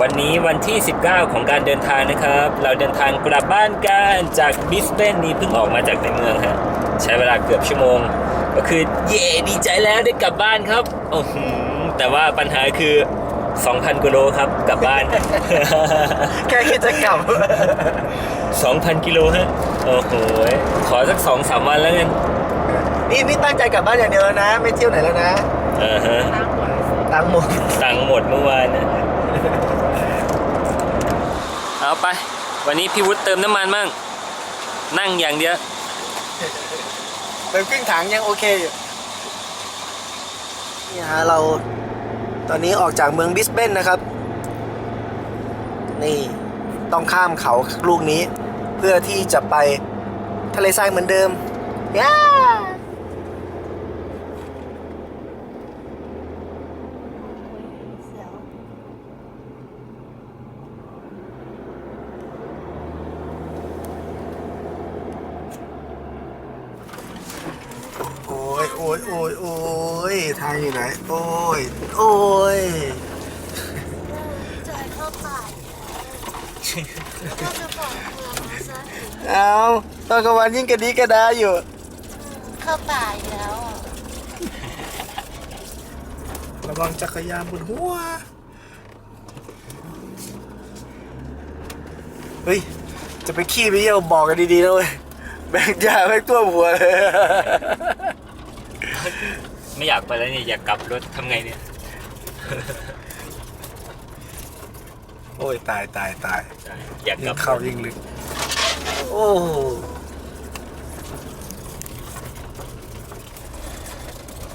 วันนี้วันที่ 19 ของการเดินทางนะครับ เราเดินทางกลับบ้านกันจากบิสเบนนี่เพิ่งออกมาจากในเมืองฮะใช้เวลาเกือบชั่วโมง ก็คือเย่ดีใจแล้วได้กลับบ้านครับโอ้โหแต่ว่าปัญหาคือ 2,000กิโลครับกลับบ้าน แค่คิดจะกลับ 2,000กิโลฮะโอ้โหขอสัก2-3วันแล้วกันนี่นี่ตั้งใจกลับบ้านอย่างเดียวแล้วนะ ไม่เที่ยวไหนแล้วนะอ่าฮะตังค์หมดตังค์หมดเมื่อวานนะ เอาไป วันนี้พี่วุฒิเติมน้ำมันมั่ง นั่งอย่างเดียว เติมครึ่งถังยังโอเคอยู่นี่ฮะเราตอนนี้ออกจากเมืองบิสเบนนะครับ นี่ต้องข้ามเขาลูกนี้ เพื่อที่จะไปทะเลทรายเหมือนเดิมย่าโอ้ ยโอ้ยโอ้ยโอ้ยทางอยู่ไหน โอ้ย โอ้ยจะเข้าป่าก็จะบอกเมืองซะเอาตอนกลางวันยิ่งกระดีกระดาอยู่ เข้าป่าอีกแล้วอะระวังจักรยานบนหัว เฮ้ย จะไปขี้ไปเยี่ยวบอกกันดีๆนะเว้ยแบกยาแบกตัวหัวเลย ไม่อยากไปแล้วเนี่ยอยากกลับรถทำไงเนี่ย โอ้ยตายตายตายอยากกยิ่ลังบเข้ายิ่งลึก โอ้โห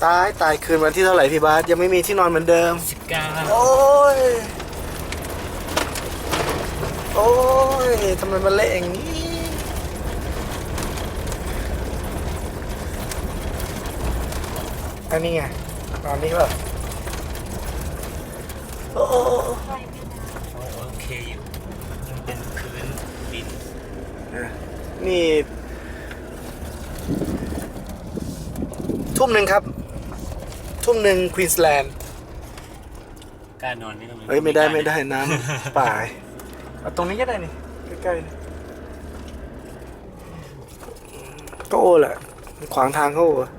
ตายตายคืนวันที่เท่าไหร่พี่บาสยังไม่มีที่นอนเหมือนเดิม สิบเก้าโอ้ย โอ้ยทำไมมันเละอย่างนี้ อันนี้ไงตอนนี้แบบโอ้โอเคอยู่มันเป็นพื้นดินนี่ ทุ่มหนึ่งครับ ทุ่มหนึ่งควีนสแลนด์กล้านอนนี่ตรงนี้เฮ้ยไม่ได้ไม่ได้น้ำป่ายเอาตรงนี้ก็ได้นี่ใกล้ๆนี่ก็โอแหละขวางทางเขาโอมั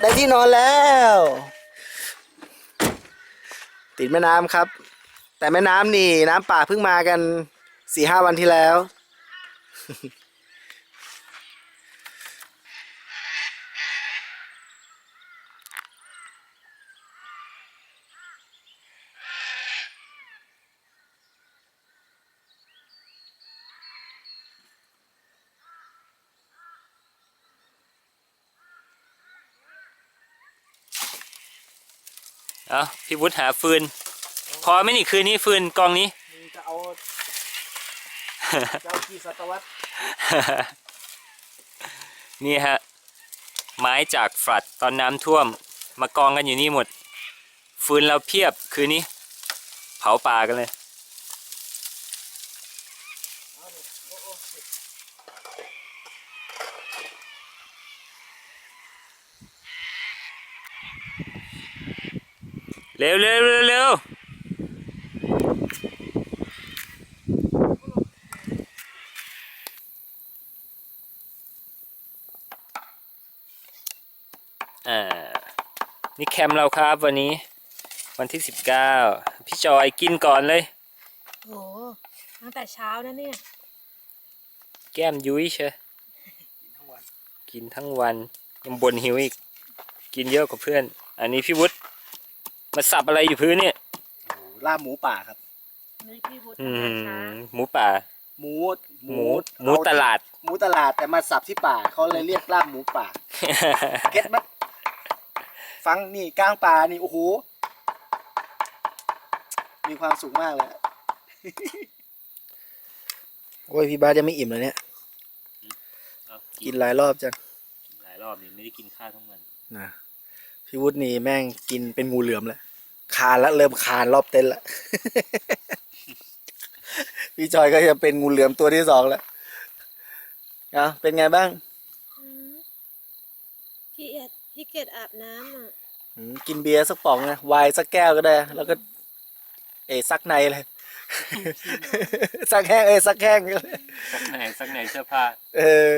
ได้ที่นอนแล้ว ติดแม่น้ำครับ แต่แม่น้ำนี่น้ำป่าเพิ่งมากันสี่ห้าวันที่แล้ว พี่วุฒิหาฟืน พอไหมนี่คืนนี้ฟืนกองนี้จะเอาจะเอากี่ศตวรรษนี่ฮะ ไม้จากฝรัดตอนน้ำท่วม มากองกันอยู่นี่หมด ฟืนเราเพียบคืนนี้ เผาป่ากันเลย เร็วเร็วเร็วเร็วอ่า นี่แคมป์เราครับวันนี้ วันที่สิบเก้าพี่จอยกินก่อนเลยโหตั้งแต่เช้านะเนี่ย แก้มยุ้ยเชยกินทั้งวันยังบ่นหิวอีก กินเยอะกว่าเพื่อน อันนี้พี่วุฒิ มาสับอะไรอยู่พื้นเนี่ย ลาบหมูป่าครับ นี่พี่พุทธอืตั้งแต่เช้ามหมูป่า หมูหมูหมูตลาด หมูตลาดแต่มาสับที่ป่าเขาเลยเรียกลาบหมูป่าเก็ตไหมฟังนี่กลางป่านี่โอ้โหมีความสุขมากเลย โอ้ยพี่บาสยังไม่อิ่มเลยเนี่ย กินหลายรอบจังหลายรอบนี่ไม่ได้กินข้าวทั้งวันนะ พี่วุฒินี่แม่งกินเป็นงูเหลือมแล้วคานแล้วเริ่มคานรอบเต็นท์แล้วพี่จอยก็จะเป็นงูเหลือมตัวที่สองแล้วเอาเป็นไงบ้างอืมพี่เอ็ดพี่เกดอาบน้ำอะอืมกินเบียร์สักป๋องนะไวน์สักแก้วก็ได้ แล้วก็ เอยซักในเลยซักแห้งเอยซักแห้งสักไหนสักไหนเสื้อผ้าเออ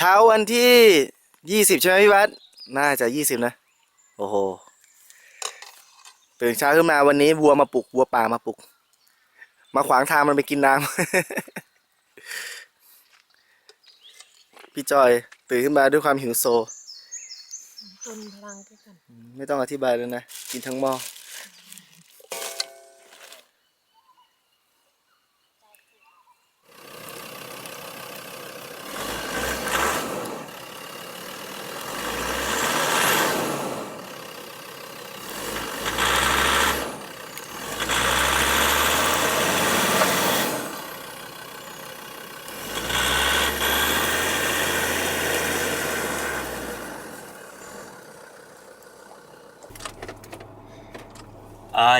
เช้าวันที่ยี่สิบใช่ไหมพี่วัดน่าจะยี่สิบนะ โอ้โหตื่นเช้าขึ้นมาวันนี้วัวมาปลุกวัวป่ามาปลุก มาขวางทางมันไปกินน้ำ พี่จอย ตื่นขึ้นมาด้วยความหิวโซตุนพลังด้วยกัน ไม่ต้องอธิบายเลยนะ กินทั้งหม้อ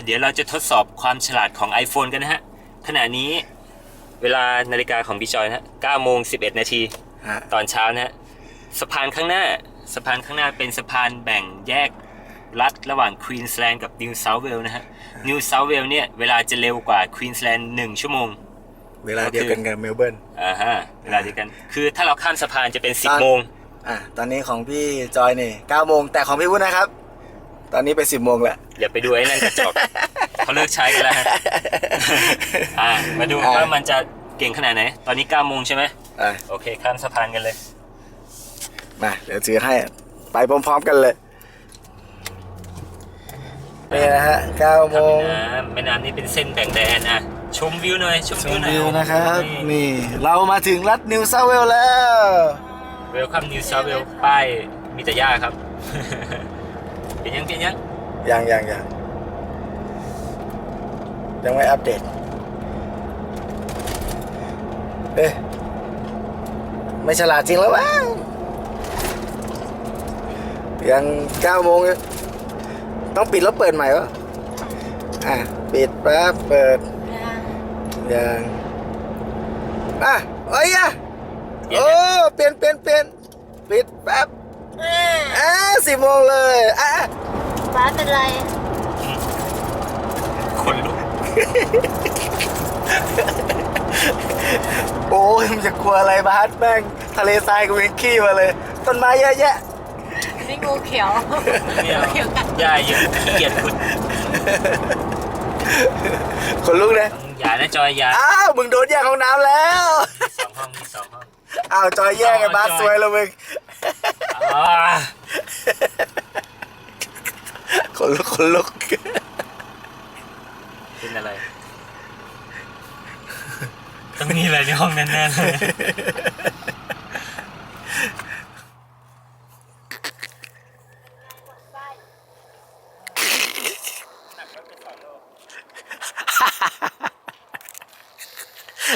เดี๋ยวเราจะทดสอบความฉลาดของ iPhone กันนะฮะ ขณะนี้เวลานาฬิกาของพี่จอยนะฮะ9โมง11 นาที ฮะตอนเช้านะฮะสะพานข้างหน้าสะพานข้างหน้าเป็นสะพานแบ่งแยกรัฐระหว่างควีนส์แลนด์กับนิวเซาท์เวลนะฮะนิวเซาท์เวลเนี่ยเวลาจะเร็วกว่าควีนส์แลนด์1ชั่วโมง เวลาเดียวกันกับเมลเบิร์น อ่าฮะเวลาเดียวกัน คือถ้าเราข้ามสะพานจะเป็นอะ10 โมง อะตอนนี้ของพี่จอยนี่เก้าโมงแต่ของพี่วุฒินะครับ ตอนนี้เป็นสิบโมงแหละอย่าไปดูไอ้นั่นกระจอกเขาเลิกใช้กันแล้วฮะอ่ามาดูอะว่ามันจะเก่งขนาดไหน ตอนนี้9โมงใช่ไหมอะโอเค ข้ามสะพานกันเลย มาเดี๋ยวถือให้ไปพร้อมๆกันเลยนี่นะฮะเก้าโมข้ามงแม่น้ำแม่น้ำนี่เป็นเส้นแบ่งแดนอะชมวิวหน่อยชมชวิวมหน่อยวิวนะครับ นี่นี่เรามาถึงรัฐนิวเซาท์เวลส์แล้ว เวลคัมนิวเซาเวลป้ายมีแต่หญ้าครับเป ลี่ยนยังเปลี่ยนยังยังยังยังยังไม่อัปเดต เอ๊ะไม่ฉลาดจริงแล้วว้างยังเก้าโมงอยู่ต้องปิดแล้วเปิดใหม่วะอะ ปิดแป๊บเปิด ยังยังอะเอ้ยอะเปลี่ยนโอ้ยังเปลี่ยนเปลี่ยนเปลี่ยนปิดแป๊บเอ้ยอะสิบโมงเลยอะฟ้าเป็นไร คนลุกโอ้ยมันจะกลัวอะไรบาสแม่งทะเลทรายกูยังขี้มาเลย ต้นไม้เยอะแยะนี่งูเขียวเนี่ยงูเขียวกัดหญ้าเยอะขี้เกียจขุดคนลุกนะอย่านะจอยอย่าอ้าวมึงโดนแย่งห้องน้ำแล้วสองห้องมีสองห้องอ้าวจอยแย่งไอ้บาสจอยซวยแล้วมึงอ่า คนลุกคนลุกเป็นอะไร ต้องมีอะไรในห้องแน่ๆเลย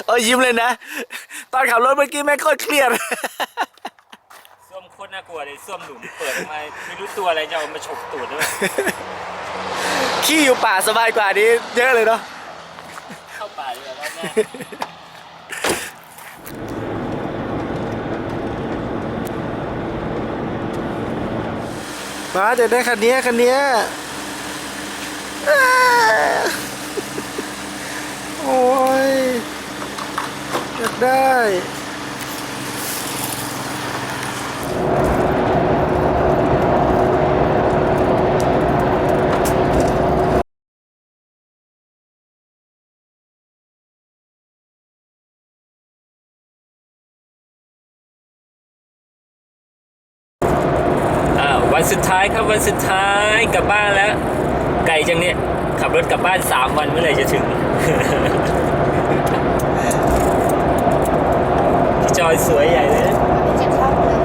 เออยิ้มเลยนะ ตอนขับรถเมื่อกี้แม่งโคตรเครียด ส้วมโคตรน่ากลัวเลย ส้วมหลุมเปิดออกมาไม่รู้ตัวอะไรจะเอามาฉกตูดด้วยขี้อยู่ป่าสบายกว่านี้เยอะเลยเนาะเข้าป่าเลยแล้วแน่มาเดี๋ยวได้คันเนี้ยคันเนี้ยโอ้ยอยากได้ อ้า ววันสุดท้ายครับวันสุดท้ายกลับบ้านแล้ว ไกลจังเนี่ยขับรถกลับบ้าน3วันเมื่อไหร่จะถึงพี่จอยสวยใหญ่เลยนะไม่จะเข้าเลย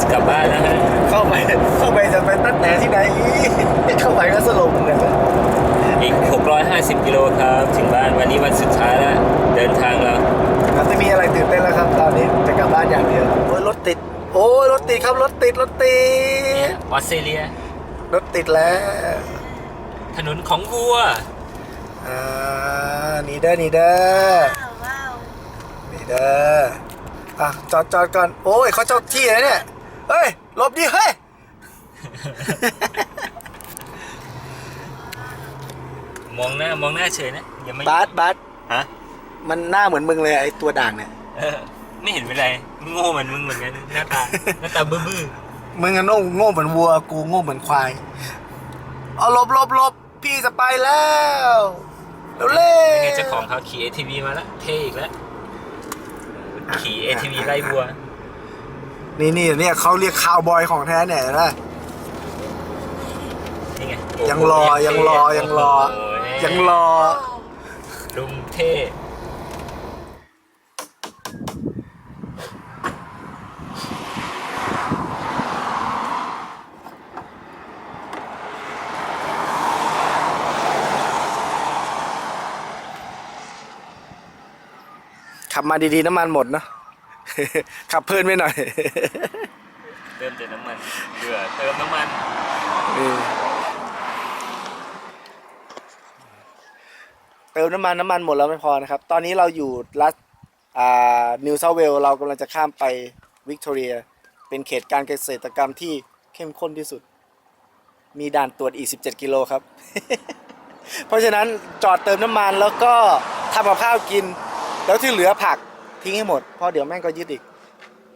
จะกลับบ้านแล้วฮะเข้าไปเข้าไปจะไปตั้งแต่ที่ไหนเข้าไปก็สลบเลยอีก 650 กิโลครับถึงบ้านวันนี้วันสุดท้ายแล้ว เดินทางเราครับไม่มีอะไรตื่นเต้นแล้วครับ ตอนนี้จะกลับบ้านอย่างเดียวโอ้ยรถติด โอ้ยรถติดครับรถติดรถติดออสเตรเลีย รถติดแล้ว ถนนของวัว อ่า นี่เด้อนี่เด้อว้าวว้าวนี่เด้ออะจอดจอดก่อน โอ้ยเขาเจ้าที่เลยเนี่ย เฮ้ยหลบดิเฮ้ย มองหน้ามองหน้าเฉยนะอย่าไม่บาสบาสฮะ มันหน้าเหมือนมึงเลยไอ้ตัวด่างเนี่ย เออ ไม่เห็นเป็นไรมึงโง่เหมือนมึงเหมือนกันหน้าตาหน้าตาบื้อบื้อมึงอะโง่โง่เหมือนวัว กูโง่เหมือนควายเอาหลบหลบหลบพี่จะไปแล้วเร็วเร็ๆวไงเจ้าของเขาขี่ ATV มาแล้วเท่อีกแล้วขี่ ATV ไล่วัว นี่นี่เนี่ยเขาเรียกคาวบอยของแท้เนี่ยนะ นี่ไงยังรอยังรอยังรอโโหยังรอ ลุงเท่ ขับมาดีๆน้ำมันหมดเนอะขับเพลินไปหน่อย เติมแต่น้ำมันเบื่อเติมน้ำมันเออเติมน้ำมันน้ำมันหมดแล้วไม่พอนะครับ ตอนนี้เราอยู่รัฐอ่านิวเซาเวลเรากำลังจะข้ามไปวิกตอเรีย เป็นเขตการเกษตรกรรมที่เข้มข้นที่สุด มีด่านตรวจอีก 17 กิโลครับ เพราะฉะนั้นจอดเติมน้ำมันแล้วก็ทำกับข้าวกิน แล้วที่เหลือผักทิ้งให้หมดเพราะเดี๋ยวแม่งก็ยึดอีก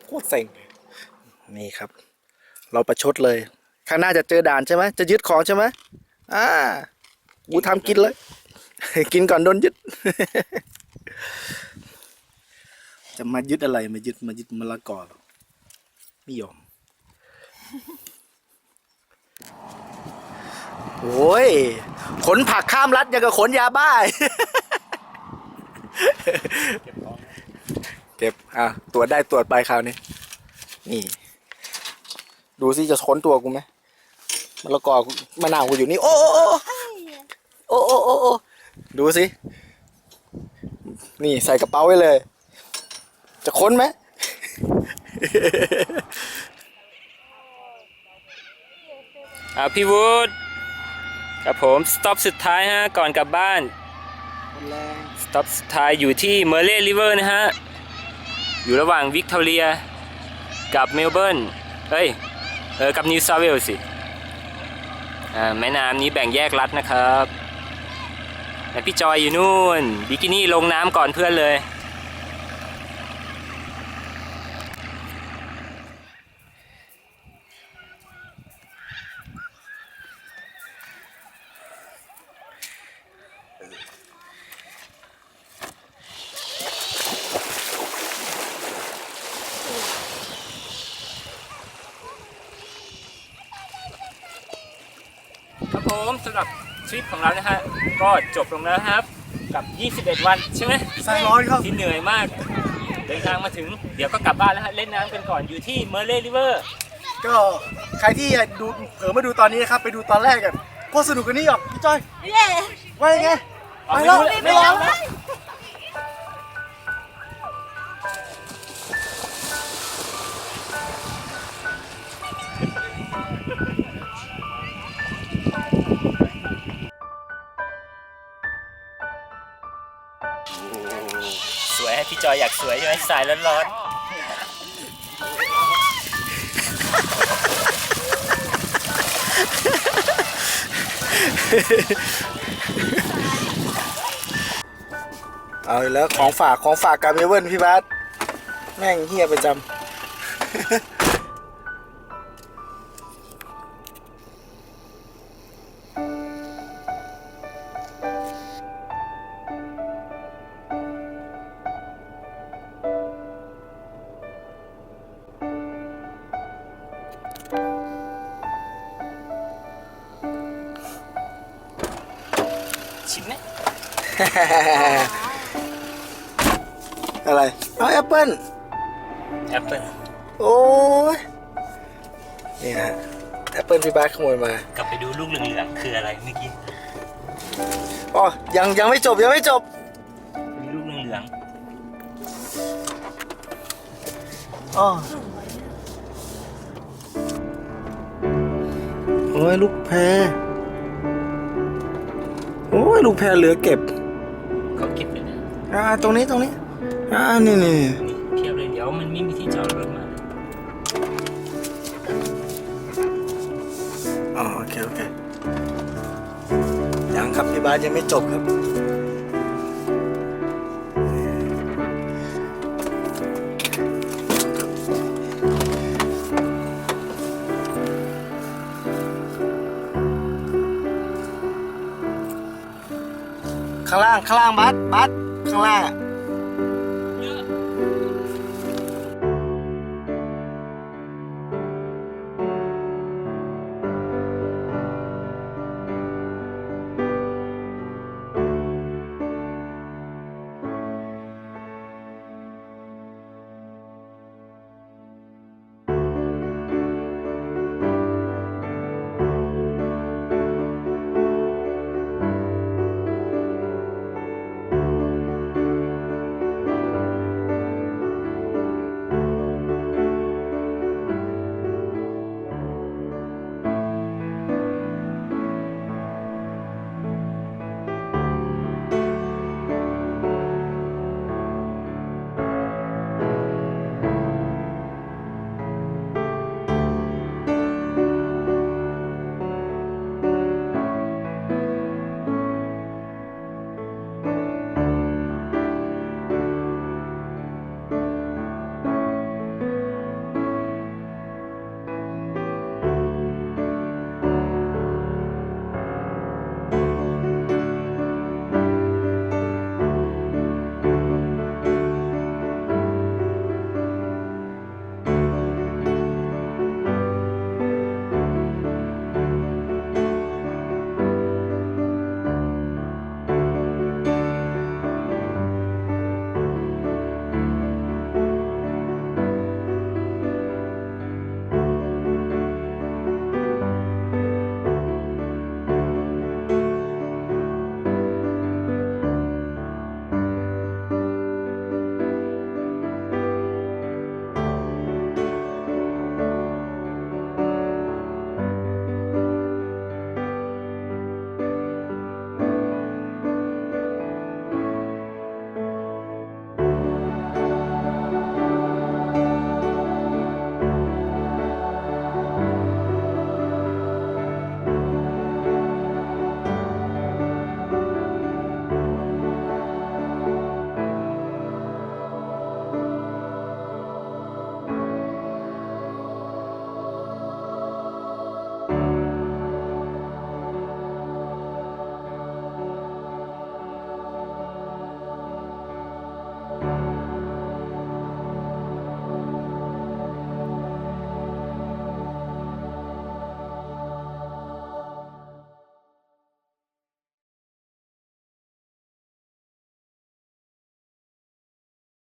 โคตรเซ็งนี่ครับ เราประชดเลย ข้างหน้าจะเจอด่านใช่ไหมจะยึดของใช่ไหมอ่ากูทำกินเลย กินก่อนโดนยึด จะมายึดอะไรมายึดมายึดมะละกอรไม่ยอมโอ้ยขนผักข้ามรัฐยังกับขนยาบ้า เก็บอะตรวจได้ตรวจไปคราวนี้ นี่ ดูสิจะค้นตัวกูไหมมะละกอมะนาวกูอยู่นี่ โอ้โอ้โอ้โอ้โอ้โอ้ดูสิ นี่ใส่กระเป๋าไว้เลย จะค้นไหมอ่าพี่วูดครับผม สต็อปสุดท้ายฮะ ก่อนกลับบ้าน สต็อปสุดท้ายอยู่ที่เมอร์เล่ริเวอร์นะฮะ อยู่ระหว่างวิกตอเรีย กับเมลเบิร์นเฮ้ย เออ กับนิวเซาเวลสิอ่าแม่น้ำนี้แบ่งแยกรัฐนะครับและพี่จอยอยู่นู่น บิกินี่ลงน้ำก่อนเพื่อนเลย ผมสำหรับทริปของเรานะฮะก็จบลงแล้วนะครับกับ 21 วันใช่ไหมใส่ร้อนครับที่เหนื่อยมาก เดินทางมาถึงเดี๋ยวก็กลับบ้านแล้วฮะเล่นน้ำกันก่อนอยู่ที่เมอร์เล่ริเวอร์ก็ใครที่ดูเผลอมาดูตอนนี้นะครับไปดูตอนแรกกันโคตรสนุกกันนี่หรอกพี่จ้อยเย้ว่ายังไงอ๋อไปไม่แล้วรู้แล้วไม่รอแล้ว จอยอยากสวยใช่ไหมสายร้อนเอาอีกแล้วของฝากของฝากกับเมเวิลพี่บัสแม่งเฮียประจำ อะไร เอาแอปเปิ้ลแอปเปิ้ลโอ้ยนี่ฮะแอปเปิลพี่บาสขโมยมา กลับไปดูลูกเหลืองๆคืออะไรเมื่อกี้อ๋อ ยังยังไม่จบยังไม่จบ มีลูกเหลืองอ๋อโอ้ยลูกแพรโอ้ยลูกแพรเหลือเก็บ อ่าตรงนี้ตรงนี้อ่านี่นี่นี่นี่เพียบเลยเดี๋ยวมันไม่มีที่จอดรถมาอ๋อโอเคโอเคยังครับพี่บาสยังไม่จบครับข้างล่างข้างล่างบัสบัส ข้างล่างอะ